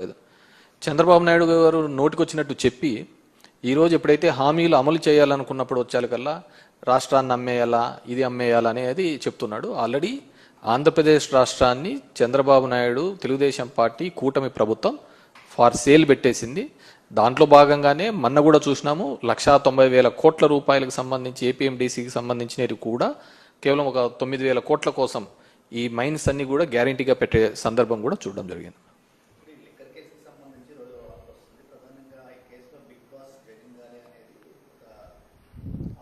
లేదు. చంద్రబాబు నాయుడు గారు నోటికొచ్చినట్టు చెప్పి ఈరోజు ఎప్పుడైతే హామీలు అమలు చేయాలనుకున్నప్పుడు వచ్చేకల్లా రాష్ట్రాన్ని అమ్మేయాలా ఇది అమ్మేయాలా అనేది చెప్తున్నాడు. ఆల్రెడీ ఆంధ్రప్రదేశ్ రాష్ట్రాన్ని చంద్రబాబు నాయుడు తెలుగుదేశం పార్టీ కూటమి ప్రభుత్వం ఫార్ సేల్ పెట్టేసింది. దాంట్లో భాగంగానే మొన్న కూడా చూసినాము లక్షా తొంభై వేల కోట్ల రూపాయలకు సంబంధించి ఏపీఎండిసికి సంబంధించినవి కూడా కేవలం ఒక తొమ్మిది వేల కోట్ల కోసం ఈ మైన్స్ అన్ని కూడా గ్యారంటీగా పెట్టే సందర్భం కూడా చూడడం జరిగింది ఇప్పుడు ఈ లిక్కర్ కేసుకి సంబంధించి రోజు వార్త వస్తుంది ప్రధానంగా ఈ కేసులో బిగ్ బాస్ జగన్ గారే అనేది ఒక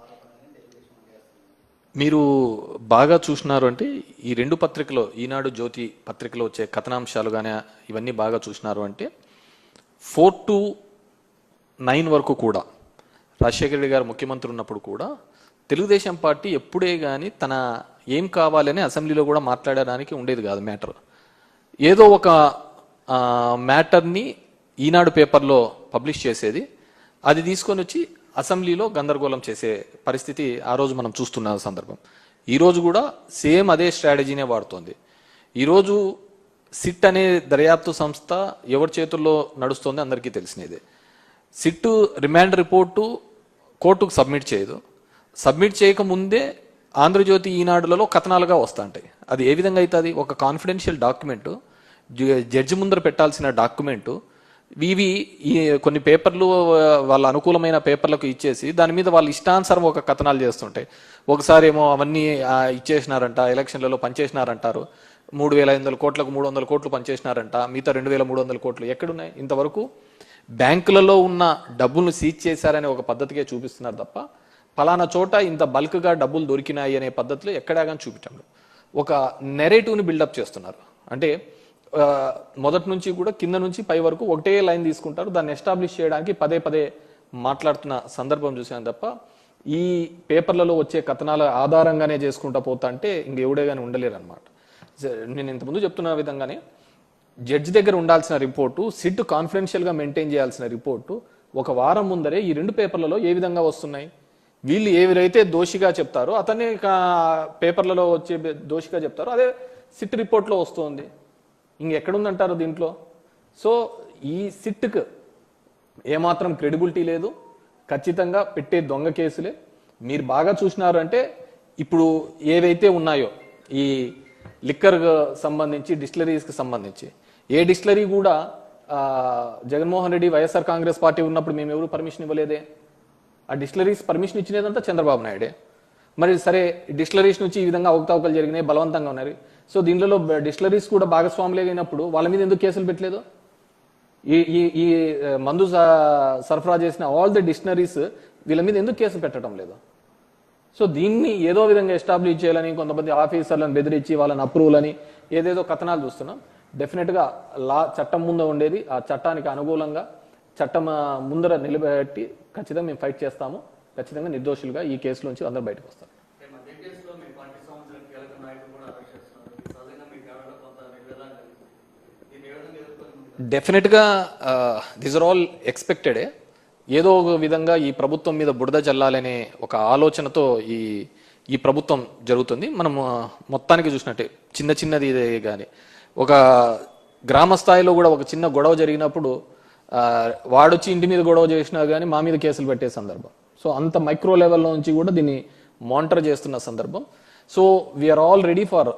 ఆరోపణని తెలుగుదేశం చేస్తుంది మీరు బాగా చూసినారు అంటే ఈ రెండు పత్రికలో ఈనాడు జ్యోతి పత్రికలో వచ్చే కథనాంశాలు కానీ ఇవన్నీ బాగా చూసినారు అంటే ఫోర్ టు నైన్ వరకు కూడా రాజశేఖర రెడ్డి గారు ముఖ్యమంత్రి ఉన్నప్పుడు కూడా తెలుగుదేశం పార్టీ ఎప్పుడే కానీ తన ఏం కావాలని అసెంబ్లీలో కూడా మాట్లాడడానికి ఉండేది కాదు మ్యాటర్. ఏదో ఒక మ్యాటర్ని ఈనాడు పేపర్లో పబ్లిష్ చేసేది. అది తీసుకొని వచ్చి అసెంబ్లీలో గందరగోళం చేసే పరిస్థితి ఆ రోజు మనం చూస్తున్న సందర్భం. ఈరోజు కూడా సేమ్ అదే స్ట్రాటజీనే వాడుతోంది. ఈరోజు సిట్ అనే దర్యాప్తు సంస్థ ఎవరి చేతుల్లో నడుస్తుంది అందరికీ తెలిసినదే. సిట్ రిమాండ్ రిపోర్టు కోర్టుకు సబ్మిట్ చేయదు. సబ్మిట్ చేయకముందే ఆంధ్రజ్యోతి ఈనాడులలో కథనాలుగా వస్తుంటాయి. అది ఏ విధంగా అవుతుంది ఒక కాన్ఫిడెన్షియల్ డాక్యుమెంటు జడ్జి ముందర పెట్టాల్సిన డాక్యుమెంటు ఇవి ఈ కొన్ని పేపర్లు వాళ్ళ అనుకూలమైన పేపర్లకు ఇచ్చేసి దాని మీద వాళ్ళ ఇష్టానుసారం ఒక కథనాలు చేస్తుంటాయి. ఒకసారి ఏమో అవన్నీ ఇచ్చేసినారంట ఎలక్షన్లలో పనిచేసినారంటారు. మూడు వేల ఐదు వందల కోట్లకు మూడు వందల కోట్లు పనిచేసినారంట మిగతా రెండు వేల మూడు వందల కోట్లు ఎక్కడున్నాయి? ఇంతవరకు బ్యాంకులలో ఉన్న డబ్బులను సీజ్ చేశారనే ఒక పద్ధతికే చూపిస్తున్నారు తప్ప ఫలానా చోట ఇంత బల్క్గా డబ్బులు దొరికినాయి అనే పద్ధతిలో ఎక్కడా కానీ చూపించండి ఒక నెరేటివ్ని బిల్డప్ చేస్తున్నారు. అంటే మొదటి నుంచి కూడా కింద నుంచి పై వరకు ఒకటే లైన్ తీసుకుంటారు. దాన్ని ఎస్టాబ్లిష్ చేయడానికి పదే పదే మాట్లాడుతున్న సందర్భం చూసాను తప్ప ఈ పేపర్లలో వచ్చే కథనాల ఆధారంగానే చేసుకుంటా పోతా అంటే ఇంక ఎవడే కానీ ఉండలేరు అనమాట నేను ఇంతకుముందు చెప్తున్న విధంగానే జడ్జి దగ్గర ఉండాల్సిన రిపోర్టు సిట్ కాన్ఫిడెన్షియల్గా మెయింటైన్ చేయాల్సిన రిపోర్టు ఒక వారం ముందరే ఈ రెండు పేపర్లలో ఏ విధంగా వస్తున్నాయి? వీళ్ళు ఏవిరైతే దోషిగా చెప్తారో అతనే పేపర్లలో వచ్చే దోషిగా చెప్తారో అదే సిట్ రిపోర్ట్లో వస్తుంది. ఇంకెక్కడుందంటారు దీంట్లో? సో ఈ సిట్కు ఏమాత్రం క్రెడిబిలిటీ లేదు. ఖచ్చితంగా పెట్టే దొంగ కేసులే. మీరు బాగా చూసినారు అంటే ఇప్పుడు ఏవైతే ఉన్నాయో ఈ లిక్కర్ సంబంధించి డిస్టిలరీస్కి సంబంధించి ఏ డిస్టిలరీ కూడా జగన్మోహన్ రెడ్డి వైఎస్ఆర్ కాంగ్రెస్ పార్టీ ఉన్నప్పుడు మేము ఎవరు పర్మిషన్ ఇవ్వలేదే? ఆ డిస్టిలరీస్ పర్మిషన్ ఇచ్చినదంతా చంద్రబాబు నాయుడే. మరి సరే డిస్టలరీస్ నుంచి ఈ విధంగా అవకతవకలు జరిగినాయి బలవంతంగా ఉన్నారు సో దీనిలో డిస్టలరీస్ కూడా భాగస్వాములే అయినప్పుడు వాళ్ళ మీద ఎందుకు కేసులు పెట్టలేదు? ఈ ఈ ఈ మందు స- సరఫరా చేసిన ఆల్ ది డిక్షనరీస్ వీళ్ళ మీద ఎందుకు కేసు పెట్టడం లేదు? సో దీన్ని ఏదో విధంగా ఎస్టాబ్లిష్ చేయాలని కొంతమంది ఆఫీసర్లను బెదిరించి వాళ్ళని అప్రూవల్ అని ఏదేదో కథనాలు చూస్తున్నాం. డెఫినెట్గా లా చట్టం ముందు ఉండేది ఆ చట్టానికి అనుకూలంగా చట్టం ముందర నిలబెట్టి ఖచ్చితంగా మేము ఫైట్ చేస్తాము. ఖచ్చితంగా నిర్దోషులుగా ఈ కేసు నుంచి అందరూ బయటకు వస్తారు. డెఫినెట్గా దిస్ ఆర్ ఆల్ ఎక్స్పెక్టెడే ఏదో ఒక విధంగా ఈ ప్రభుత్వం మీద బురద జల్లాలనే ఒక ఆలోచనతో ఈ ఈ ప్రభుత్వం జరుగుతుంది. మనం మొత్తానికి చూసినట్టే చిన్న చిన్నది ఇదే కానీ ఒక గ్రామ స్థాయిలో కూడా ఒక చిన్న గొడవ జరిగినప్పుడు ఆ, వాడొచ్చి ఇంటి మీద గొడవ చేసినా కానీ మా మీద కేసులు పెట్టే సందర్భం. సో అంత మైక్రో లెవెల్లో నుంచి కూడా దీన్ని మానిటర్ చేస్తున్న సందర్భం. So we are all ready for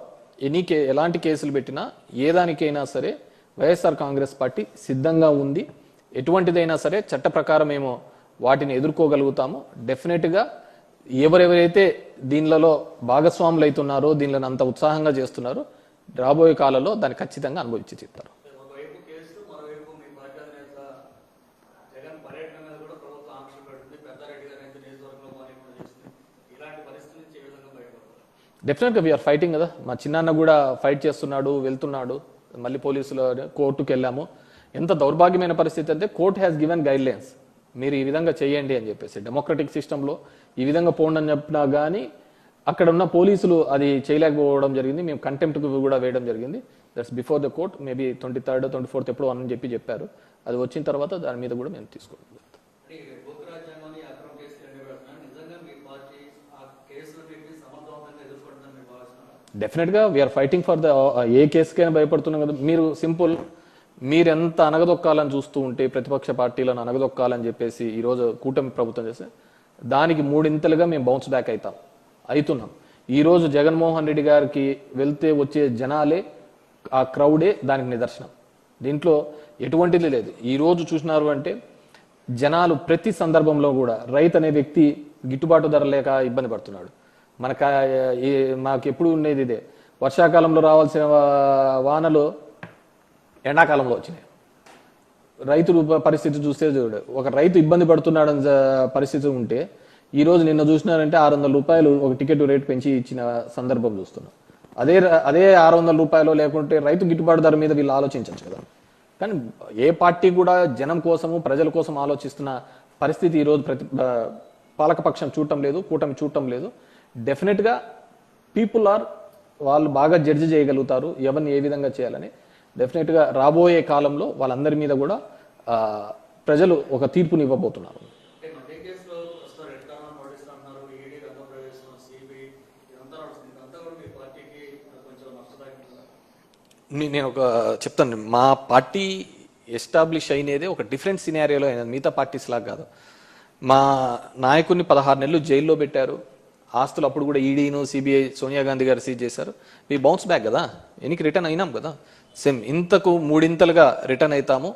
any కే ఎలాంటి కేసులు పెట్టినా ఏ దానికైనా సరే వైఎస్ఆర్ కాంగ్రెస్ పార్టీ సిద్ధంగా ఉంది. ఎటువంటిదైనా సరే చట్ట ప్రకారం మేము వాటిని ఎదుర్కోగలుగుతాము. డెఫినెట్గా ఎవరెవరైతే దీనిలలో భాగస్వాములు అవుతున్నారో దీనిలో అంత ఉత్సాహంగా చేస్తున్నారో రాబోయే కాలంలో దాన్ని ఖచ్చితంగా అనుభవించి చెప్తారు ఒకవైపు కేసు మరోవైపు మీ పార్టీ అధినేత జగన్ పర్యటన మీద కూడా ప్రభుత్వం ఆంక్షలు పెడుతుంది పెద్దారెడ్డి గారు అయితే నియోజకవర్గంలో పని కూడా చేస్తుంది ఇలాంటి పరిస్థితి నుంచి ఏ విధంగా బయటపడతారు డెఫినెట్గా వీఆర్ ఫైటింగ్ కదా. మా చిన్నాన్న కూడా ఫైట్ చేస్తున్నాడు వెళ్తున్నాడు. మళ్ళీ పోలీసులు కోర్టుకు వెళ్ళాము. ఎంత దౌర్భాగ్యమైన పరిస్థితి అంటే కోర్ట్ హ్యాస్ గివెన్ గైడ్లైన్స్ మీరు ఈ విధంగా చేయండి అని చెప్పేసి. డెమోక్రటిక్ సిస్టంలో ఈ విధంగా పోండి అని చెప్పినా కానీ అక్కడ ఉన్న పోలీసులు అది చేయలేకపోవడం జరిగింది. మేము కంటెంప్ట్కు కూడా వేయడం జరిగింది. That's before the court maybe twenty third twenty fourth ఎప్పుడు అని చెప్పి చెప్పారు. అది వచ్చిన తర్వాత దాని మీద కూడా మేము తీసుకోవడం అంటే ఈ భూక రాజ్యాంగాన్ని అక్రమ కేసులు ఎండు పెడుతున్నారు నిజంగా మీ పార్టీ ఆ కేసులన్నింటినీ సమర్థవంతంగా ఎదుర్కొంటుందని మీరు భావిస్తున్నారు డెఫినెట్గా we are fighting for the ఏ కేసుకైనా భయపడుతున్నాం కదా. మీరు సింపుల్ మీరెంత అనగదొక్కాలని చూస్తూ ఉంటే ప్రతిపక్ష పార్టీలను అనగదొక్కాలని చెప్పేసి ఈరోజు కూటమి ప్రభుత్వం చేస్తే దానికి మూడింతలుగా మేము బౌన్స్ బ్యాక్ అవుతాం అవుతున్నాం ఈరోజు జగన్మోహన్ రెడ్డి గారికి వెళ్తే వచ్చే జనాలే ఆ క్రౌడే దానికి నిదర్శనం. దీంట్లో ఎటువంటిది లేదు. ఈరోజు చూసినారు అంటే జనాలు ప్రతి సందర్భంలో కూడా రైతు అనే వ్యక్తి గిట్టుబాటు ధర లేక ఇబ్బంది పడుతున్నాడు. మనకు మాకు ఎప్పుడు ఉండేది ఇదే. వర్షాకాలంలో రావాల్సిన వానలు ఎండాకాలంలో వచ్చినాయి. రైతులు పరిస్థితి చూస్తే చూడు ఒక రైతు ఇబ్బంది పడుతున్నాడని పరిస్థితి ఉంటే ఈ రోజు నిన్న చూసినారంటే ఆరు వందల రూపాయలు ఒక టికెట్ రేట్ పెంచి ఇచ్చిన సందర్భం చూస్తున్నాం. అదే అదే ఆరు వందల రూపాయలు లేకుంటే రైతు గిట్టుబాటు ధర మీద వీళ్ళు ఆలోచించవచ్చు కదా. కానీ ఏ పార్టీ కూడా జనం కోసము ప్రజల కోసం ఆలోచిస్తున్న పరిస్థితి ఈరోజు ప్రతి పాలకపక్షం చూడటం లేదు కూటమి చూడటం లేదు. డెఫినెట్గా పీపుల్ ఆర్ వాళ్ళు బాగా జడ్జి చేయగలుగుతారు ఎవరిని ఏ విధంగా చేయాలని. డెఫినెట్గా రాబోయే కాలంలో వాళ్ళందరి మీద కూడా ప్రజలు ఒక తీర్పుని ఇవ్వబోతున్నారు నే- నేను ఒక చెప్తాను. మా పార్టీ ఎస్టాబ్లిష్ అయినదే ఒక డిఫరెంట్ సినారియోలో అయినది. మిగతా పార్టీస్ లాగా కాదు. మా నాయకుడిని పదహారు నెలలు జైల్లో పెట్టారు. ఆస్తులు అప్పుడు కూడా ఈడీను సిబిఐ సోనియా గాంధీ గారు సీజ్ చేశారు. మీ బౌన్స్ బ్యాక్ కదా? ఎనికి రిటర్న్ అయినాం కదా? సేమ్ ఇంతకు మూడింతలుగా రిటర్న్ అవుతాము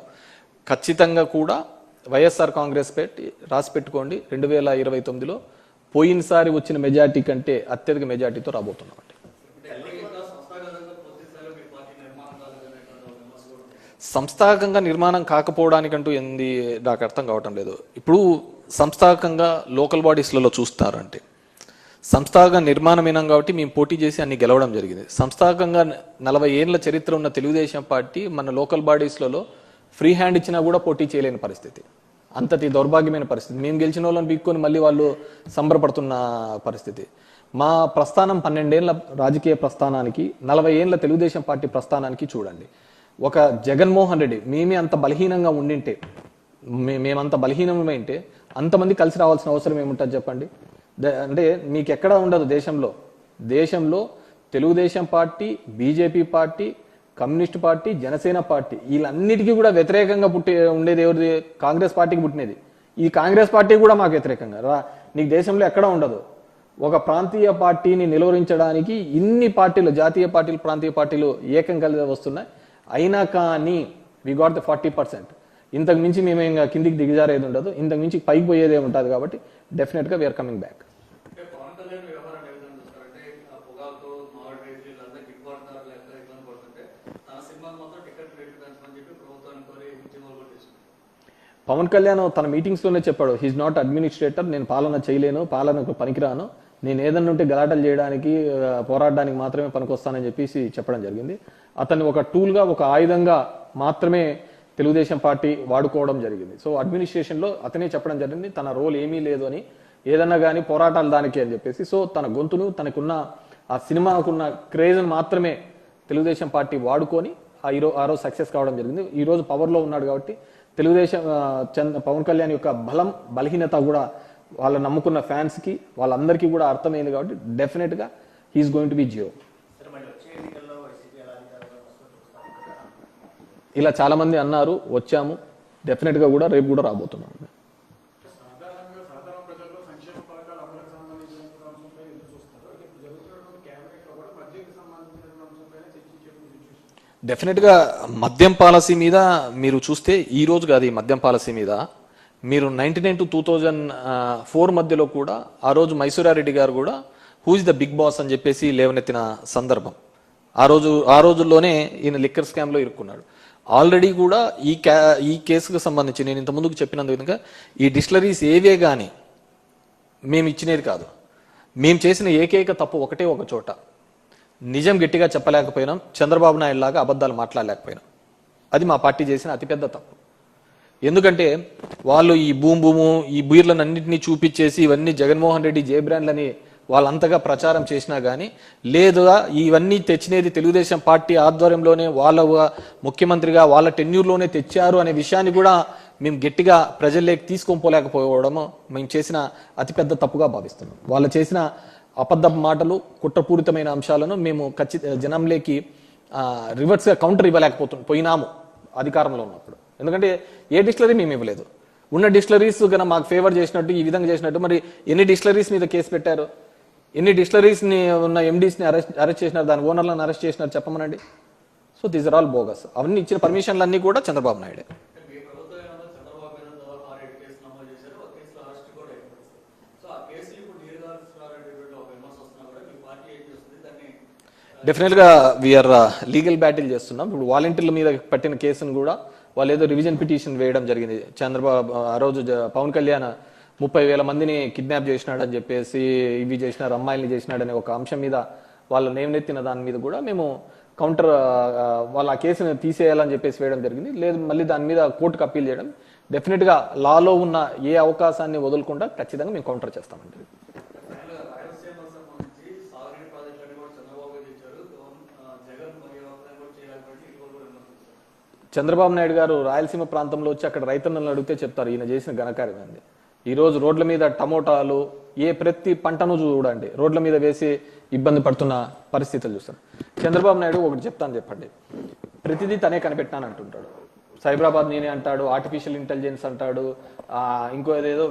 ఖచ్చితంగా కూడా వైఎస్ఆర్ కాంగ్రెస్ పెట్టి రాసి పెట్టుకోండి. రెండు వేల ఇరవై తొమ్మిదిలో పోయినసారి వచ్చిన మెజార్టీ కంటే అత్యధిక మెజార్టీతో రాబోతున్నాం అండి. నిర్మాణం సంస్థాగతంగా నిర్మాణం కాకపోవడానికంటూ ఏంది నాకు అర్థం కావటం లేదు. ఇప్పుడు సంస్థాగతంగా లోకల్ బాడీస్లలో చూస్తారంటే సంస్థాగత నిర్మాణమైనాం కాబట్టి మేము పోటీ చేసి అన్ని గెలవడం జరిగింది. సంస్థాగతంగా నలభై ఏళ్ళ చరిత్ర ఉన్న తెలుగుదేశం పార్టీ మన లోకల్ బాడీస్లలో ఫ్రీ హ్యాండ్ ఇచ్చినా కూడా పోటీ చేయలేని పరిస్థితి. అంతటి దౌర్భాగ్యమైన పరిస్థితి. మేము గెలిచిన వాళ్ళని బీక్కొని మళ్ళీ వాళ్ళు సంబరపడుతున్న పరిస్థితి. మా ప్రస్థానం పన్నెండేళ్ళ రాజకీయ ప్రస్థానానికి నలభై ఏళ్ళ తెలుగుదేశం పార్టీ ప్రస్థానానికి చూడండి. ఒక జగన్మోహన్ రెడ్డి మేమే అంత బలహీనంగా ఉండింటే మేమంత బలహీనమైంటే అంతమంది కలిసి రావాల్సిన అవసరం ఏముంటుంది చెప్పండి? అంటే మీకు ఎక్కడ ఉండదు దేశంలో. దేశంలో Telugu Desam party BJP party communist party Janasena party వీళ్ళన్నిటికీ కూడా వ్యతిరేకంగా పుట్టి ఉండేది ఎవరిది? కాంగ్రెస్ పార్టీకి పుట్టినది. ఈ కాంగ్రెస్ పార్టీ కూడా మాకు వ్యతిరేకంగా. రా నీకు దేశంలో ఎక్కడ ఉండదు. ఒక ప్రాంతీయ పార్టీని నిలువరించడానికి ఇన్ని పార్టీలు జాతీయ పార్టీలు ప్రాంతీయ పార్టీలు ఏకం కలిసి వస్తున్నాయి. అయినా కానీ we got the forty percent ఇంతకు మించి మేము ఇంకా కిందికి దిగజారేది ఉండదు. ఇంతకు మించి పైకి పోయేదే ఉంటుంది కాబట్టి డెఫినెట్గా వీఆర్ కమింగ్ బ్యాక్ అంటే పవన్ కళ్యాణ్ వ్యవహారం ఏ విధంగా చూస్తారంటే ఆ పొగాకు మామిడి రైతులు వీళ్ళంతా గిట్టుబాటు ధర లేక ఇబ్బంది పడుతుంటే తన సినిమాకి మాత్రం టికెట్ రేట్లు పెంచమని చెప్పి ప్రభుత్వాన్ని కోరి ఉద్యమాలు కూడా తీసుకుంది పవన్ కళ్యాణ్ తన మీటింగ్స్లోనే చెప్పాడు హీజ్ నాట్ అడ్మినిస్ట్రేటర్ నేను పాలన చేయలేను పాలనకు పనికిరాను. నేను ఏదన్నా ఉంటే గలాటలు చేయడానికి పోరాడడానికి మాత్రమే పనికొస్తానని చెప్పేసి చెప్పడం జరిగింది. అతన్ని ఒక టూల్గా ఒక ఆయుధంగా మాత్రమే తెలుగుదేశం పార్టీ వాడుకోవడం జరిగింది. సో అడ్మినిస్ట్రేషన్లో అతనే చెప్పడం జరిగింది తన రోల్ ఏమీ లేదు అని. ఏదన్నా కానీ పోరాటాలు దానికి అని చెప్పేసి. సో తన గొంతును తనకున్న ఆ సినిమాకున్న క్రేజ్ మాత్రమే తెలుగుదేశం పార్టీ వాడుకొని ఆ ఈరో ఆ రోజు సక్సెస్ కావడం జరిగింది. ఈరోజు పవర్లో ఉన్నాడు కాబట్టి తెలుగుదేశం చంద్ర పవన్ కళ్యాణ్ యొక్క బలం బలహీనత కూడా వాళ్ళ నమ్ముకున్న ఫ్యాన్స్కి వాళ్ళందరికీ కూడా అర్థమైంది కాబట్టి డెఫినెట్గా he is going to be zero. ఇలా చాలా మంది అన్నారు వచ్చాము. డెఫినెట్గా కూడా రేపు కూడా రాబోతున్నాం. డెఫినెట్గా మద్యం పాలసీ మీద మీరు చూస్తే ఈ రోజు కాదు ఈ మద్యం పాలసీ మీద మీరు ninety nine to two thousand four మధ్యలో కూడా ఆ రోజు మైసూరారెడ్డి గారు కూడా who is the big boss అని చెప్పేసి లేవనెత్తిన సందర్భం. ఆ రోజు ఆ రోజుల్లోనే ఈయన లిక్కర్ స్కామ్లో ఇరుక్కున్నాడు. ఆల్రెడీ కూడా ఈ క్యా ఈ కేసుకు సంబంధించి నేను ఇంత ముందుకు చెప్పినందు విధంగా ఈ డిస్టిలరీస్ ఏవే కానీ మేము ఇచ్చినది కాదు. మేము చేసిన ఏకైక తప్పు ఒకటే ఒక చోట. నిజం గట్టిగా చెప్పలేకపోయినాం. చంద్రబాబు నాయుడు లాగా అబద్ధాలు మాట్లాడలేకపోయినాం. అది మా పార్టీ చేసిన అతిపెద్ద తప్పు. ఎందుకంటే వాళ్ళు ఈ భూమి భూము ఈ బీర్లను అన్నింటినీ చూపించేసి ఇవన్నీ జగన్మోహన్ రెడ్డి జే బ్రాండ్లని వాళ్ళంతగా ప్రచారం చేసినా కానీ లేదా ఇవన్నీ తెచ్చినది తెలుగుదేశం పార్టీ ఆధ్వర్యంలోనే వాళ్ళ ముఖ్యమంత్రిగా వాళ్ళ టెన్యూర్లోనే తెచ్చారు అనే విషయాన్ని కూడా మేము గట్టిగా ప్రజల్లోకి తీసుకొని పోలేకపోవడము మేము చేసిన అతిపెద్ద తప్పుగా భావిస్తున్నాం. వాళ్ళు చేసిన అబద్ధ మాటలు కుట్రపూరితమైన అంశాలను మేము ఖచ్చిత జనంలోకి రివర్స్గా కౌంటర్ ఇవ్వలేకపోతున్నాం. పోయినాము అధికారంలో ఉన్నప్పుడు. ఎందుకంటే ఏ డిక్షనరీ మేము ఇవ్వలేదు. ఉన్న డిక్షనరీస్ కనుక మాకు ఫేవర్ చేసినట్టు ఈ విధంగా చేసినట్టు మరి ఎన్ని డిక్షనరీస్ మీద కేసు పెట్టారు? ఎన్ని డిక్షనరీస్ని ఉన్న ఎండీస్ని అరెస్ట్ అరెస్ట్ చేసినారు? దాని ఓనర్లను అరెస్ట్ చేసినారు చెప్పమనండి? So these are all bogus అవన్నీ ఇచ్చిన పర్మిషన్లన్నీ కూడా చంద్రబాబు నాయుడే అంటే మీ ప్రభుత్వం ఏమన్నా చంద్రబాబు మీద దాదాపు ఆరేడు కేసులు నమోదు చేశారు ఒక కేసులో అరెస్ట్ కూడా అయిపోయింది సో ఆ కేసులు ఇప్పుడు నీరుగారు ఒక విమర్శ వస్తున్నా కూడా మీ పార్టీ ఏం చేస్తుంది దాన్ని డెఫినెట్గా వీఆర్ లీగల్ బ్యాటిల్ చేస్తున్నాం. ఇప్పుడు వాలంటీర్ల మీద పట్టిన కేసును కూడా వాళ్ళు ఏదో రివిజన్ పిటిషన్ వేయడం జరిగింది. చంద్రబాబు ఆ రోజు జ- పవన్ కళ్యాణ్ ముప్పై వేల మందిని కిడ్నాప్ చేసినాడని చెప్పేసి ఇవి చేసినారు అమ్మాయిల్ని చేసినాడనే ఒక అంశం మీద వాళ్ళు నేమనెత్తిన దాని మీద కూడా మేము కౌంటర్ వాళ్ళ ఆ కేసును తీసేయాలని చెప్పేసి వేయడం జరిగింది. లేదు మళ్ళీ దాని మీద కోర్టుకు అప్పీల్ చేయడం. డెఫినెట్గా లాలో ఉన్న ఏ అవకాశాన్ని వదులుకుండా ఖచ్చితంగా మేము కౌంటర్ చేస్తామండి ఫైనల్గా రాయలసీమ సంబంధించి సాగునీటి ప్రాజెక్టులన్నీ కూడా చంద్రబాబు గారు ఇచ్చారు గవర్న- ఆ, జగన్ మరియు అవసరం కూడా చేయలేకపోతే ఇటువంటి కూడా విమర్శించారు చంద్రబాబు నాయుడు గారు రాయలసీమ ప్రాంతంలో వచ్చి అక్కడ రైతన్నలను అడిగితే చెప్తారు ఈయన చేసిన ఘనకార్యం ఏంది? ఈ రోజు రోడ్ల మీద టమోటాలు ఏ ప్రతి పంటను చూడండి రోడ్ల మీద వేసి ఇబ్బంది పడుతున్న పరిస్థితులు చూస్తారు. చంద్రబాబు నాయుడు ఒకటి చెప్తాను చెప్పండి. ప్రతిదీ తనే కనిపెట్టాను అంటుంటాడు. సైబరాబాద్ నేనే అంటాడు ఆర్టిఫిషియల్ ఇంటెలిజెన్స్ అంటాడు ఇంకో ఏదేదో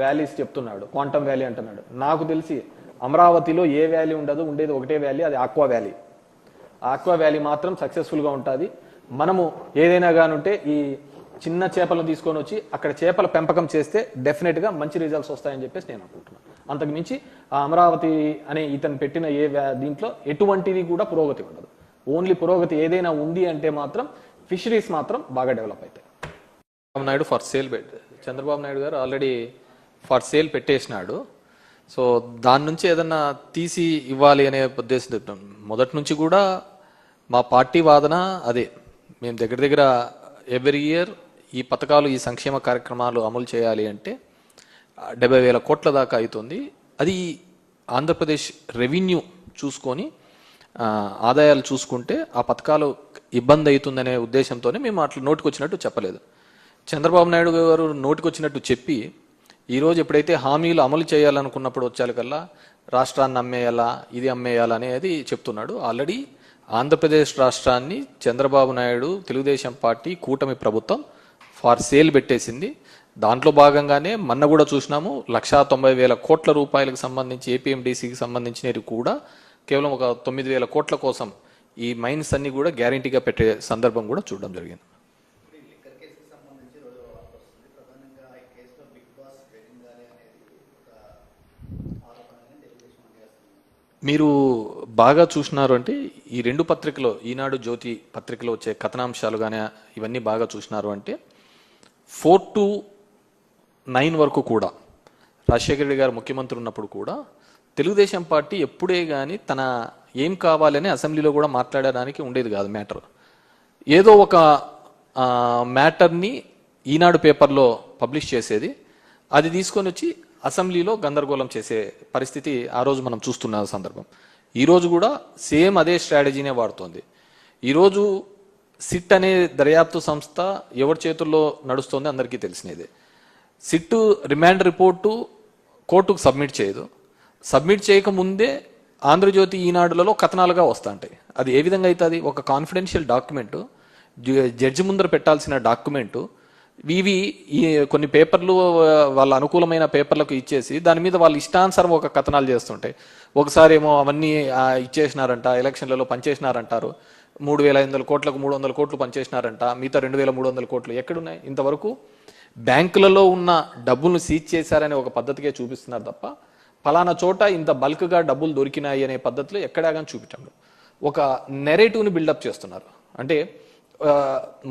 వ్యాలీస్ చెప్తున్నాడు క్వాంటమ్ వ్యాలీ అంటున్నాడు. నాకు తెలిసి అమరావతిలో ఏ వ్యాలీ ఉండదు ఉండేది ఒకటే వ్యాలీ అది ఆక్వా వ్యాలీ. ఆక్వా వ్యాలీ మాత్రం సక్సెస్ఫుల్గా ఉంటుంది. మనము ఏదైనా కానుంటే ఈ చిన్న చేపలను తీసుకొని వచ్చి అక్కడ చేపల పెంపకం చేస్తే డెఫినెట్గా మంచి రిజల్ట్స్ వస్తాయని చెప్పేసి నేను అనుకుంటున్నాను. అంతకు మించి ఆ అమరావతి అనే ఇతను పెట్టిన ఏ వ్యా- దీంట్లో ఎటువంటిది కూడా పురోగతి ఉండదు. ఓన్లీ పురోగతి ఏదైనా ఉంది అంటే మాత్రం ఫిషరీస్ మాత్రం బాగా డెవలప్ అవుతాయి. చంద్రబాబు నాయుడు ఫర్ సేల్ పెట్ చంద్రబాబు నాయుడు గారు ఆల్రెడీ ఫర్ సేల్ పెట్టేసినాడు. సో దాని నుంచి ఏదన్నా తీసి ఇవ్వాలి అనే ఉద్దేశం మొదటి నుంచి కూడా మా పార్టీ వాదన అదే. మేము దగ్గర దగ్గర ఎవ్రీ ఇయర్ ఈ పథకాలు ఈ సంక్షేమ కార్యక్రమాలు అమలు చేయాలి అంటే డెబ్బై వేల కోట్ల దాకా అవుతుంది అది ఆంధ్రప్రదేశ్ రెవెన్యూ చూసుకొని ఆదాయాలు చూసుకుంటే ఆ పథకాలు ఇబ్బంది అవుతుందనే ఉద్దేశంతోనే మేము అట్లా నోటికొచ్చినట్టు చెప్పలేదు. చంద్రబాబు నాయుడు గారు నోటికొచ్చినట్టు చెప్పి ఈరోజు ఎప్పుడైతే హామీలు అమలు చేయాలనుకున్నప్పుడు వచ్చాకల్లా రాష్ట్రాన్ని అమ్మేయాలా ఇది అమ్మేయాలా అనేది చెప్తున్నాడు. ఆల్రెడీ ఆంధ్రప్రదేశ్ రాష్ట్రాన్ని చంద్రబాబు నాయుడు తెలుగుదేశం పార్టీ కూటమి ప్రభుత్వం ఫార్ సేల్ పెట్టేసింది. దాంట్లో భాగంగానే మొన్న కూడా చూసినాము లక్షా తొంభై వేల కోట్ల రూపాయలకు సంబంధించి ఏపీఎండిసికి సంబంధించినవి కూడా కేవలం ఒక తొమ్మిది వేల కోట్ల కోసం ఈ మైన్స్ అన్ని కూడా గ్యారంటీగా పెట్టే సందర్భం కూడా చూడడం జరిగింది ఇప్పుడు ఈ లిక్కర్ కేసుకి సంబంధించి రోజు వార్త వస్తుంది ప్రధానంగా ఈ కేసులో బిగ్ బాస్ జగన్ గారే అనేది ఒక ఆరోపణని తెలుగుదేశం చేస్తుంది మీరు బాగా చూసినారు అంటే ఈ రెండు పత్రికలో ఈనాడు జ్యోతి పత్రికలో వచ్చే కథనాంశాలు కానీ ఇవన్నీ బాగా చూసినారు అంటే ఫోర్ టు నైన్ వరకు కూడా రాజశేఖర రెడ్డి గారు ముఖ్యమంత్రి ఉన్నప్పుడు కూడా తెలుగుదేశం పార్టీ ఎప్పుడే కానీ తన ఏం కావాలని అసెంబ్లీలో కూడా మాట్లాడడానికి ఉండేది కాదు మ్యాటర్. ఏదో ఒక మ్యాటర్ని ఈనాడు పేపర్లో పబ్లిష్ చేసేది. అది తీసుకొని వచ్చి అసెంబ్లీలో గందరగోళం చేసే పరిస్థితి ఆ రోజు మనం చూస్తున్న సందర్భం. ఈరోజు కూడా సేమ్ అదే స్ట్రాటజీనే వాడుతోంది. ఈరోజు సిట్ అనే దర్యాప్తు సంస్థ ఎవరి చేతుల్లో నడుస్తుంది అందరికీ తెలిసినదే. సిట్ రిమాండ్ రిపోర్టు కోర్టుకు సబ్మిట్ చేయదు. సబ్మిట్ చేయకముందే ఆంధ్రజ్యోతి ఈనాడులలో కథనాలుగా వస్తుంటాయి. అది ఏ విధంగా అవుతుంది ఒక కాన్ఫిడెన్షియల్ డాక్యుమెంటు జడ్జి ముందర పెట్టాల్సిన డాక్యుమెంటు ఇవి ఈ కొన్ని పేపర్లు వాళ్ళ అనుకూలమైన పేపర్లకు ఇచ్చేసి దాని మీద వాళ్ళు ఇష్టానుసారం ఒక కథనాలు చేస్తుంటాయి ఒకసారి ఏమో అవన్నీ ఇచ్చేసినారంట ఎలక్షన్లలో పనిచేసినారంటారు మూడు వేల ఐదు వందల కోట్లకు మూడు వందల కోట్లు పనిచేసినారంట మిగతా రెండు వేల మూడు వందల కోట్లు ఎక్కడున్నాయి? ఇంతవరకు బ్యాంకులలో ఉన్న డబ్బులను సీజ్ చేశారనే ఒక పద్ధతికే చూపిస్తున్నారు తప్ప ఫలానా చోట ఇంత బల్క్గా డబ్బులు దొరికినాయి అనే పద్ధతిలో ఎక్కడా కానీ చూపించండి. ఒక నెరేటివ్ని బిల్డప్ చేస్తున్నారు. అంటే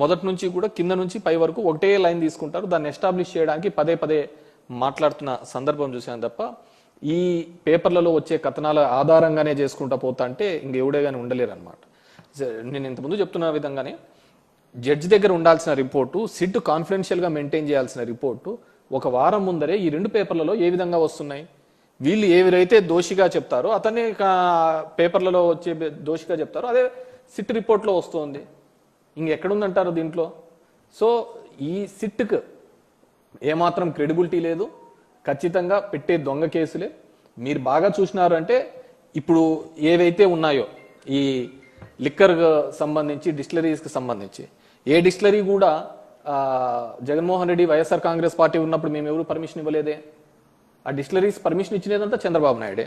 మొదటి నుంచి కూడా కింద నుంచి పై వరకు ఒకటే లైన్ తీసుకుంటారు. దాన్ని ఎస్టాబ్లిష్ చేయడానికి పదే పదే మాట్లాడుతున్న సందర్భం చూసాను తప్ప ఈ పేపర్లలో వచ్చే కథనాల ఆధారంగానే చేసుకుంటా పోతా అంటే ఇంకెవడే కానీ ఉండలేరు అనమాట నేను ఇంతకుముందు చెప్తున్న విధంగానే జడ్జి దగ్గర ఉండాల్సిన రిపోర్టు సిట్ కాన్ఫిడెన్షియల్గా మెయింటైన్ చేయాల్సిన రిపోర్టు ఒక వారం ముందరే ఈ రెండు పేపర్లలో ఏ విధంగా వస్తున్నాయి? వీళ్ళు ఏవిరైతే దోషిగా చెప్తారో అతనే పేపర్లలో వచ్చే దోషిగా చెప్తారో అదే సిట్ రిపోర్ట్లో వస్తుంది. ఇంకెక్కడుందంటారు దీంట్లో? సో ఈ సిట్కు ఏమాత్రం క్రెడిబిలిటీ లేదు. ఖచ్చితంగా పెట్టే దొంగ కేసులే. మీరు బాగా చూసినారు అంటే ఇప్పుడు ఏవైతే ఉన్నాయో ఈ లిక్కర్ సంబంధించి డిస్టిలరీస్కి సంబంధించి ఏ డిస్టిలరీ కూడా జగన్మోహన్ రెడ్డి వైఎస్ఆర్ కాంగ్రెస్ పార్టీ ఉన్నప్పుడు మేము ఎవరు పర్మిషన్ ఇవ్వలేదే? ఆ డిస్టిలరీస్ పర్మిషన్ ఇచ్చినదంతా చంద్రబాబు నాయుడే.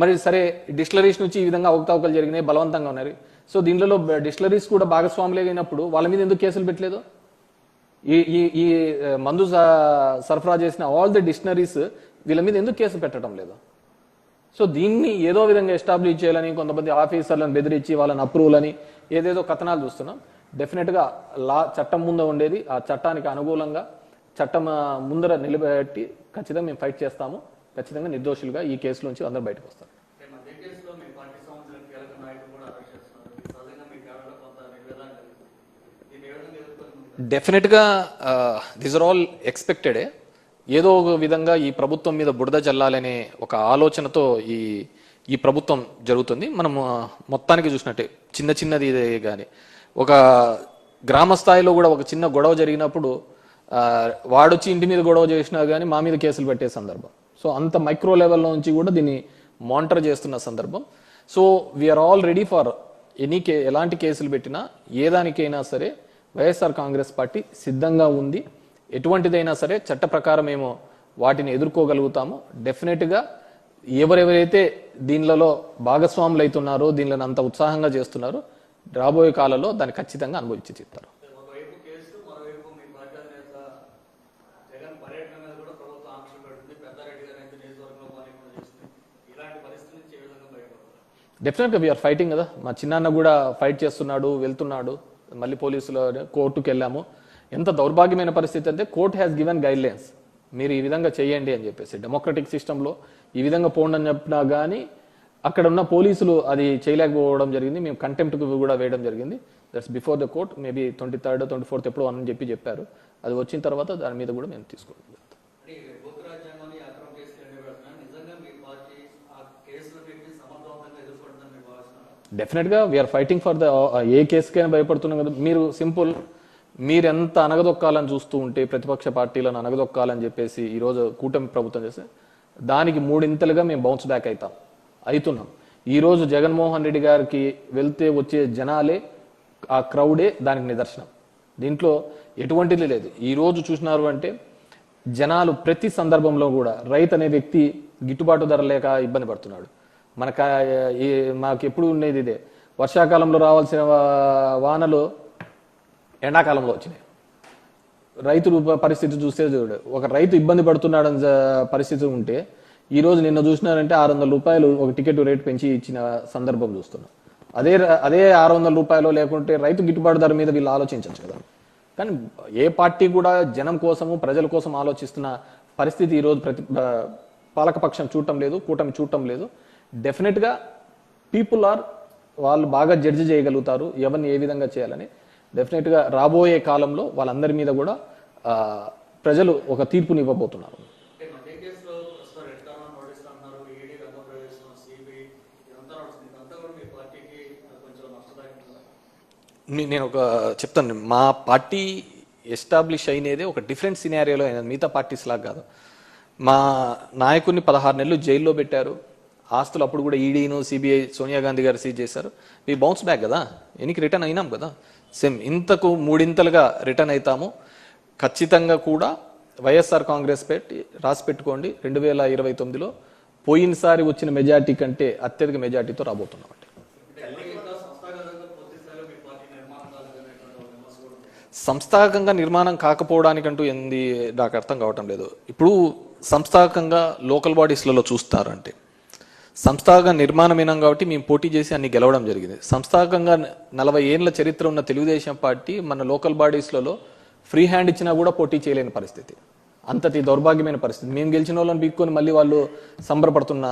మరి సరే డిస్టిలరీస్ నుంచి ఈ విధంగా అవకతవకలు జరిగినాయి బలవంతంగా ఉన్నారు సో దీనిలో డిస్టిలరీస్ కూడా భాగస్వాములే అయినప్పుడు వాళ్ళ మీద ఎందుకు కేసులు పెట్టలేదు? ఈ ఈ ఈ మందు స- సరఫరా చేసిన ఆల్ ది డిక్షనరీస్ వీళ్ళ మీద ఎందుకు కేసు పెట్టడం లేదు? సో దీన్ని ఏదో విధంగా ఎస్టాబ్లిష్ చేయాలని కొంతమంది ఆఫీసర్లను బెదిరించి వాళ్ళని అప్రూవల్ అని ఏదేదో కథనాలు చూస్తున్నాం. డెఫినెట్గా లా చట్టం ముందు ఉండేది. ఆ చట్టానికి అనుకూలంగా చట్టం ముందర నిలబెట్టి ఖచ్చితంగా మేము ఫైట్ చేస్తాము. ఖచ్చితంగా నిర్దోషులుగా ఈ కేసులోంచి అందరూ బయటకు వస్తారు రేపు అదే కేసులో మీ పార్టీ సంబంధించిన కీలక నాయకులు కూడా అరెస్ట్ చేస్తున్నారు ఇది సహజంగా మీ కేడర్లో కొంత నిర్వేదన కలిగింది దీన్ని ఏ విధంగా ఎదుర్కొని డెఫినెట్గా దిస్ ఆర్ ఆల్ ఎక్స్పెక్టెడే ఏదో ఒక విధంగా ఈ ప్రభుత్వం మీద బుడద జల్లాలనే ఒక ఆలోచనతో ఈ ఈ ప్రభుత్వం జరుగుతుంది. మనం మొత్తానికి చూసినట్టే చిన్న చిన్నది ఇదే కానీ ఒక గ్రామ స్థాయిలో కూడా ఒక చిన్న గొడవ జరిగినప్పుడు వాడొచ్చి ఇంటి మీద గొడవ చేసినా కానీ మా మీద కేసులు పెట్టే సందర్భం. సో అంత మైక్రో లెవెల్లో నుంచి కూడా దీన్ని మానిటర్ చేస్తున్న సందర్భం. So we are all ready for any కే ఎలాంటి కేసులు పెట్టినా ఏ దానికైనా సరే వైఎస్ఆర్ కాంగ్రెస్ పార్టీ సిద్ధంగా ఉంది. ఎటువంటిదైనా సరే చట్ట ప్రకారం మేము వాటిని ఎదుర్కోగలుగుతాము. డెఫినెట్గా ఎవరెవరైతే దీనిలలో భాగస్వాములు అవుతున్నారో దీనిలో అంత ఉత్సాహంగా చేస్తున్నారో రాబోయే కాలంలో దాన్ని ఖచ్చితంగా అనుభవించి బయటపడతారు? డెఫినెట్గా వీఆర్ ఫైటింగ్ కదా. మా చిన్నాన్న కూడా ఫైట్ చేస్తున్నాడు వెళ్తున్నాడు. మళ్ళీ పోలీసులు కోర్టుకు వెళ్ళాము ఎంత దౌర్భాగ్యమైన పరిస్థితి అంటే కోర్ట్ హ్యాస్ గివెన్ గైడ్లైన్స్ మీరు ఈ విధంగా చేయండి అని చెప్పేసి. డెమోక్రటిక్ సిస్టంలో ఈ విధంగా పోండి అని చెప్పినా కానీ అక్కడ ఉన్న పోలీసులు అది చేయలేకపోవడం జరిగింది. మేము కంటెంప్ట్కు కూడా వేయడం జరిగింది. That's before the court maybe twenty third twenty fourth ఎప్పుడో అని చెప్పి చెప్పారు. అది వచ్చిన తర్వాత దాని మీద కూడా మేము తీసుకుంటున్నాం అంటే ఈ బుక్ రాజ్యాంగాన్ని అక్రమ కేసులు ఎండి పెడుతున్నారు నిజంగా మీ పార్టీ ఆ కేసులన్నింటినీ సమర్థవంతంగా ఎదుర్కొంటుందని మీరు భావిస్తున్నారు డెఫినెట్గా we are fighting for the ఏ కేసుకైనా భయపడుతున్నాం కదా. మీరు సింపుల్ మీరు ఎంత అనగదొక్కాలని చూస్తూ ఉంటే ప్రతిపక్ష పార్టీలను అనగదొక్కాలని చెప్పేసి ఈరోజు కూటమి ప్రభుత్వం చేస్తే దానికి మూడింతలుగా మేము బౌన్స్ బ్యాక్ అవుతాం అవుతున్నాం ఈరోజు జగన్మోహన్ రెడ్డి గారికి వెళ్తే వచ్చే జనాలే ఆ క్రౌడే దానికి నిదర్శనం. దీంట్లో ఎటువంటిది లేదు. ఈరోజు చూసినారు అంటే జనాలు ప్రతి సందర్భంలో కూడా రైతు అనే వ్యక్తి గిట్టుబాటు ధర లేక ఇబ్బంది పడుతున్నాడు. మనకు ఈ మాకు ఎప్పుడు ఉండేది ఇదే. వర్షాకాలంలో రావాల్సిన వానలు ఎండాకాలంలో వచ్చినాయి. రైతులు పరిస్థితి చూస్తే చూడు ఒక రైతు ఇబ్బంది పడుతున్నాడని పరిస్థితి ఉంటే ఈ రోజు నిన్న చూసినారంటే ఆరు వందల రూపాయలు ఒక టికెట్ రేట్ పెంచి ఇచ్చిన సందర్భం చూస్తున్నాం. అదే అదే ఆరు వందల రూపాయలు లేకుంటే రైతు గిట్టుబాటు ధర మీద వీళ్ళు ఆలోచించవచ్చు కదా. కానీ ఏ పార్టీ కూడా జనం కోసము ప్రజల కోసం ఆలోచిస్తున్న పరిస్థితి ఈరోజు ప్రతి పాలకపక్షం చూడటం లేదు కూటమి చూడటం లేదు. డెఫినెట్గా పీపుల్ ఆర్ వాళ్ళు బాగా జడ్జి చేయగలుగుతారు ఎవరిని ఏ విధంగా చేయాలని. డెఫినెట్గా రాబోయే కాలంలో వాళ్ళందరి మీద కూడా ప్రజలు ఒక తీర్పుని ఇవ్వబోతున్నారు నే- నేను ఒక చెప్తాను. మా పార్టీ ఎస్టాబ్లిష్ అయినదే ఒక డిఫరెంట్ సినారియోలో అయినది. మిగతా పార్టీస్ లాగా కాదు. మా నాయకుడిని పదహారు నెలలు జైల్లో పెట్టారు. ఆస్తులు అప్పుడు కూడా ఈడీను సిబిఐ సోనియా గాంధీ గారు సీజ్ చేశారు. మీ బౌన్స్ బ్యాక్ కదా? ఎనికి రిటర్న్ అయినాం కదా? సేమ్ ఇంతకు మూడింతలుగా రిటర్న్ అవుతాము ఖచ్చితంగా కూడా వైఎస్ఆర్ కాంగ్రెస్ పెట్టి రాసి పెట్టుకోండి. రెండు వేల ఇరవై తొమ్మిదిలో పోయినసారి వచ్చిన మెజార్టీ కంటే అత్యధిక మెజార్టీతో రాబోతున్నాం అండి. సంస్థాగతంగా నిర్మాణం కాకపోవడానికంటూ ఏంది నాకు అర్థం కావటం లేదు. ఇప్పుడు సంస్థాగతంగా లోకల్ బాడీస్లలో చూస్తారంటే సంస్థాగత నిర్మాణమైనాం కాబట్టి మేము పోటీ చేసి అన్ని గెలవడం జరిగింది. సంస్థాగతంగా నలభై ఏళ్ళ చరిత్ర ఉన్న తెలుగుదేశం పార్టీ మన లోకల్ బాడీస్లలో ఫ్రీ హ్యాండ్ ఇచ్చినా కూడా పోటీ చేయలేని పరిస్థితి. అంతటి దౌర్భాగ్యమైన పరిస్థితి. మేము గెలిచిన వాళ్ళని పీక్కొని మళ్ళీ వాళ్ళు సంబరపడుతున్న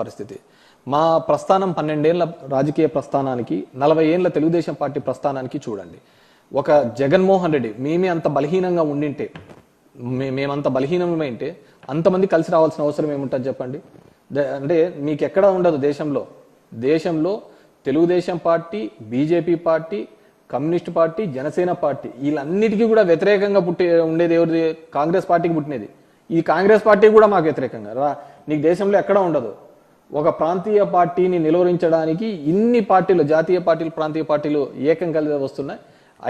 పరిస్థితి. మా ప్రస్థానం పన్నెండేళ్ళ రాజకీయ ప్రస్థానానికి నలభై ఏళ్ళ తెలుగుదేశం పార్టీ ప్రస్థానానికి చూడండి. ఒక జగన్మోహన్ రెడ్డి మేమే అంత బలహీనంగా ఉండింటే మేమంత బలహీనమైంటే అంతమంది కలిసి రావాల్సిన అవసరం ఏముంటుంది చెప్పండి? అంటే మీకు ఎక్కడ ఉండదు దేశంలో. దేశంలో Telugu Desam party BJP party communist party Janasena party వీళ్ళన్నిటికీ కూడా వ్యతిరేకంగా పుట్టి ఉండేది ఎవరిది? కాంగ్రెస్ పార్టీకి పుట్టినది. ఈ కాంగ్రెస్ పార్టీ కూడా మాకు వ్యతిరేకంగా. రా నీకు దేశంలో ఎక్కడ ఉండదు. ఒక ప్రాంతీయ పార్టీని నిలువరించడానికి ఇన్ని పార్టీలు జాతీయ పార్టీలు ప్రాంతీయ పార్టీలు ఏకం కలిసి వస్తున్నాయి.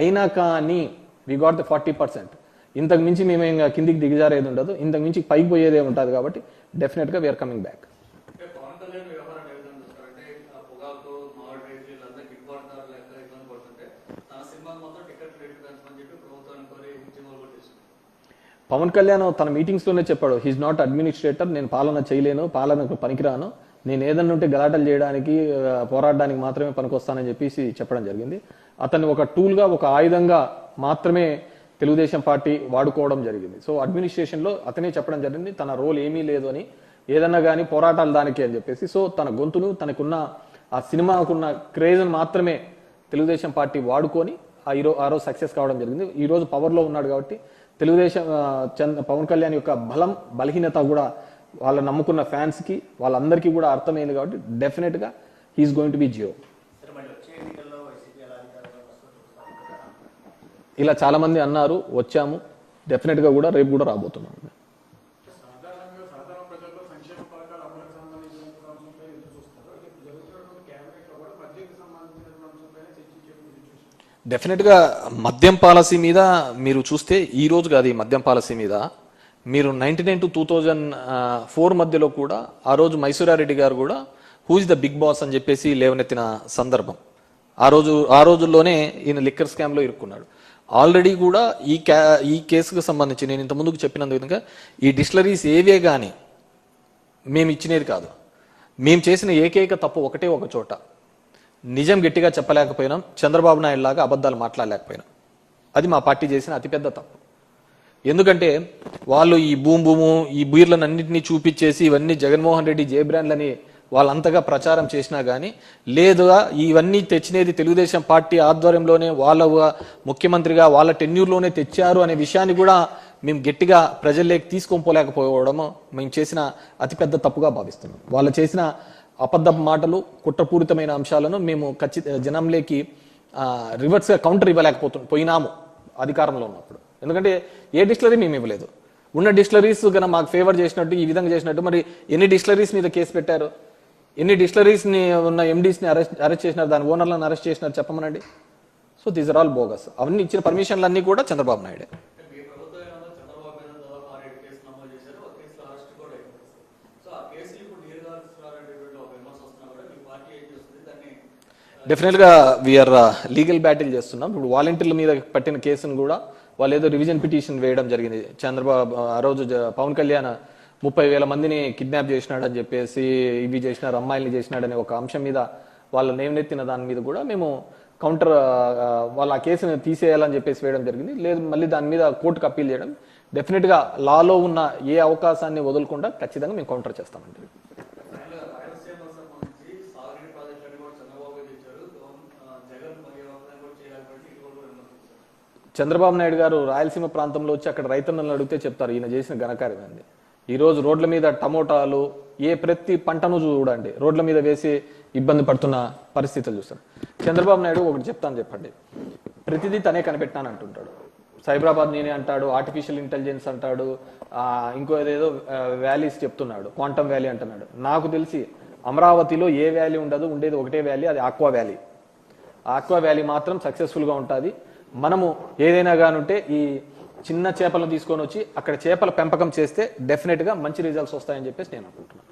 అయినా కానీ we got the forty percent ఇంతకు మించి మేము ఇంకా కిందికి దిగజారేది ఉండదు. ఇంతకు మించి పైకి పోయేదే ఉంటుంది కాబట్టి డెఫినెట్గా వీఆర్ కమింగ్ బ్యాక్ కళ్యాణ్ వ్యవహారం ఏ విధంగా చూస్తారంటే ఆ పొగాకు మామిడి రైతులు వీళ్ళందరూ గిట్టుబాటు ధరలు లేక ఇబ్బంది పడుతుంటే తన సినిమాకి మొత్తం టికెట్ రేట్లు పెంచమని చెప్పి ప్రభుత్వాన్ని కోరి ఉద్యమాలు కూడా తీసుకుంది పవన్ కళ్యాణ్ తన మీటింగ్స్లోనే చెప్పాడు హీస్ నాట్ అడ్మినిస్ట్రేటర్ నేను పాలన చేయలేను పాలనకు పనికిరాను. నేను ఏదన్నా ఉంటే గలాటలు చేయడానికి పోరాడడానికి మాత్రమే పనికొస్తానని చెప్పేసి చెప్పడం జరిగింది. అతన్ని ఒక టూల్గా ఒక ఆయుధంగా మాత్రమే తెలుగుదేశం పార్టీ వాడుకోవడం జరిగింది. సో అడ్మినిస్ట్రేషన్లో అతనే చెప్పడం జరిగింది తన రోల్ ఏమీ లేదు అని ఏదన్నా కానీ పోరాటాలు దానికి అని చెప్పేసి సో తన గొంతును తనకున్న ఆ సినిమాకున్న క్రేజ్ను మాత్రమే తెలుగుదేశం పార్టీ వాడుకొని ఆ ఈరో ఆ రోజు సక్సెస్ కావడం జరిగింది. ఈ రోజు పవర్లో ఉన్నాడు కాబట్టి తెలుగుదేశం పవన్ కళ్యాణ్ యొక్క బలం బలహీనత కూడా వాళ్ళ నమ్ముకున్న ఫ్యాన్స్కి వాళ్ళందరికీ కూడా అర్థమైంది కాబట్టి డెఫినెట్గా he is going to be zero. ఇలా చాలా మంది అన్నారు వచ్చాము. డెఫినెట్గా కూడా రేపు కూడా రాబోతున్నాం. డెఫినెట్గా మద్యం పాలసీ మీద మీరు చూస్తే ఈ రోజు కాదు ఈ మద్యం పాలసీ మీద మీరు ninety nine to two thousand four మధ్యలో కూడా ఆ రోజు మైసూరారెడ్డి గారు కూడా who is the big boss అని చెప్పేసి లేవనెత్తిన సందర్భం. ఆ రోజు ఆ రోజుల్లోనే ఈయన లిక్కర్ స్కామ్లో ఇరుక్కున్నాడు. ఆల్రెడీ కూడా ఈ క్యా ఈ కేసుకు సంబంధించి నేను ఇంత ముందుకు చెప్పినందుకు విధంగా ఈ డిస్టిలరీస్ ఏవే కానీ మేము ఇచ్చినది కాదు. మేము చేసిన ఏకైక తప్పు ఒకటే ఒక చోట. నిజం గట్టిగా చెప్పలేకపోయినాం. చంద్రబాబు నాయుడు లాగా అబద్ధాలు మాట్లాడలేకపోయినాం. అది మా పార్టీ చేసిన అతిపెద్ద తప్పు. ఎందుకంటే వాళ్ళు ఈ భూమి భూము ఈ బీర్లను అన్నింటినీ చూపించేసి ఇవన్నీ జగన్మోహన్ రెడ్డి జే బ్రాండ్లని వాళ్ళంతగా ప్రచారం చేసినా కానీ లేదుగా ఇవన్నీ తెచ్చినది తెలుగుదేశం పార్టీ ఆధ్వర్యంలోనే వాళ్ళ ముఖ్యమంత్రిగా వాళ్ళ టెన్యూర్లోనే తెచ్చారు అనే విషయాన్ని కూడా మేము గట్టిగా ప్రజల్లోకి తీసుకొని పోలేకపోవడము మేము చేసిన అతిపెద్ద తప్పుగా భావిస్తున్నాం. వాళ్ళు చేసిన అబద్ధ మాటలు కుట్రపూరితమైన అంశాలను మేము ఖచ్చిత జనంలోకి రివర్స్గా కౌంటర్ ఇవ్వలేకపోతున్నాం పోయినాము అధికారంలో ఉన్నప్పుడు. ఎందుకంటే ఏ డిక్షనరీ మేము ఇవ్వలేదు. ఉన్న డిక్షనరీస్ కన్నా మాకు ఫేవర్ చేసినట్టు ఈ విధంగా చేసినట్టు మరి ఎన్ని డిక్షనరీస్ మీద కేసు పెట్టారు? ఎన్ని డిస్టిలరీస్ని ఉన్న MDs ని అరెస్ట్ అరెస్ట్ చేసినారు? దాని ఓనర్లను అరెస్ట్ చేసినారు చెప్పమనండి? So these are all bogus అవన్నీ ఇచ్చిన పర్మిషన్లు అన్నీ కూడా చంద్రబాబు నాయుడే అంటే మీ ప్రభుత్వం ఏమన్నా చంద్రబాబు మీద దాదాపు ఆరేడు కేసులు నమోదు చేశారు ఒక కేసులో అరెస్ట్ కూడా అయింది సో ఆ కేసులు ఇప్పుడు నీరుగారుస్తున్నారనేటువంటి ఒక విమర్శ వస్తున్నా కూడా మీ పార్టీ ఏం చేస్తుంది దాన్ని డెఫినెట్గా వీఆర్ లీగల్ బ్యాటిల్ చేస్తున్నాం. ఇప్పుడు వాలంటీర్ల మీద పట్టిన కేసును కూడా వాళ్ళు ఏదో రివిజన్ పిటిషన్ వేయడం జరిగింది. చంద్రబాబు ఆ రోజు జ- పవన్ కళ్యాణ్ ముప్పై వేల మందిని కిడ్నాప్ చేసినాడని చెప్పేసి ఇవి చేసినారు అమ్మాయిల్ని చేసినాడనే ఒక అంశం మీద వాళ్ళు నేమనెత్తిన దాని మీద కూడా మేము కౌంటర్ వాళ్ళ ఆ కేసును తీసేయాలని చెప్పేసి వేయడం జరిగింది. లేదు మళ్ళీ దాని మీద కోర్టుకు అప్పీల్ చేయడం. డెఫినెట్గా లాలో ఉన్న ఏ అవకాశాన్ని వదలకుండా ఖచ్చితంగా మేము కౌంటర్ చేస్తామండి ఫైనల్గా రాయలసీమ సంబంధించి సాగునీటి ప్రాజెక్టులను కూడా చంద్రబాబు గారు ఇచ్చారు గవర్న- ఆ, జగన్ మరి వ్యవహారం కూడా చేయాలని ఇది కూడా విమర్శించారు చంద్రబాబు నాయుడు గారు రాయలసీమ ప్రాంతంలో వచ్చి అక్కడ రైతన్నలను అడిగితే చెప్తారు ఈయన చేసిన ఘనకార్యం అండి ఈ రోజు రోడ్ల మీద టమోటాలు ఏ ప్రతి పంటను చూడండి రోడ్ల మీద వేసి ఇబ్బంది పడుతున్న పరిస్థితులు చూస్తారు చంద్రబాబు నాయుడు ఒకటి చెప్తాను చెప్పండి. ప్రతిదీ తనే కనిపెట్టాను అంటుంటాడు. సైబరాబాద్ నేనే అంటాడు ఆర్టిఫిషియల్ ఇంటెలిజెన్స్ అంటాడు ఇంకో ఏదేదో వ్యాలీస్ చెప్తున్నాడు క్వాంటమ్ వ్యాలీ అంటున్నాడు. నాకు తెలిసి అమరావతిలో ఏ వ్యాలీ ఉండదు ఉండేది ఒకటే వ్యాలీ అది ఆక్వా వ్యాలీ ఆక్వా వ్యాలీ మాత్రం సక్సెస్ఫుల్గా ఉంటుంది. మనము ఏదైనా కానుంటే ఈ చిన్న చేపలను తీసుకొని వచ్చి అక్కడ చేపల పెంపకం చేస్తే డెఫినెట్గా మంచి రిజల్ట్స్ వస్తాయని చెప్పేసి నేను అనుకుంటున్నాను.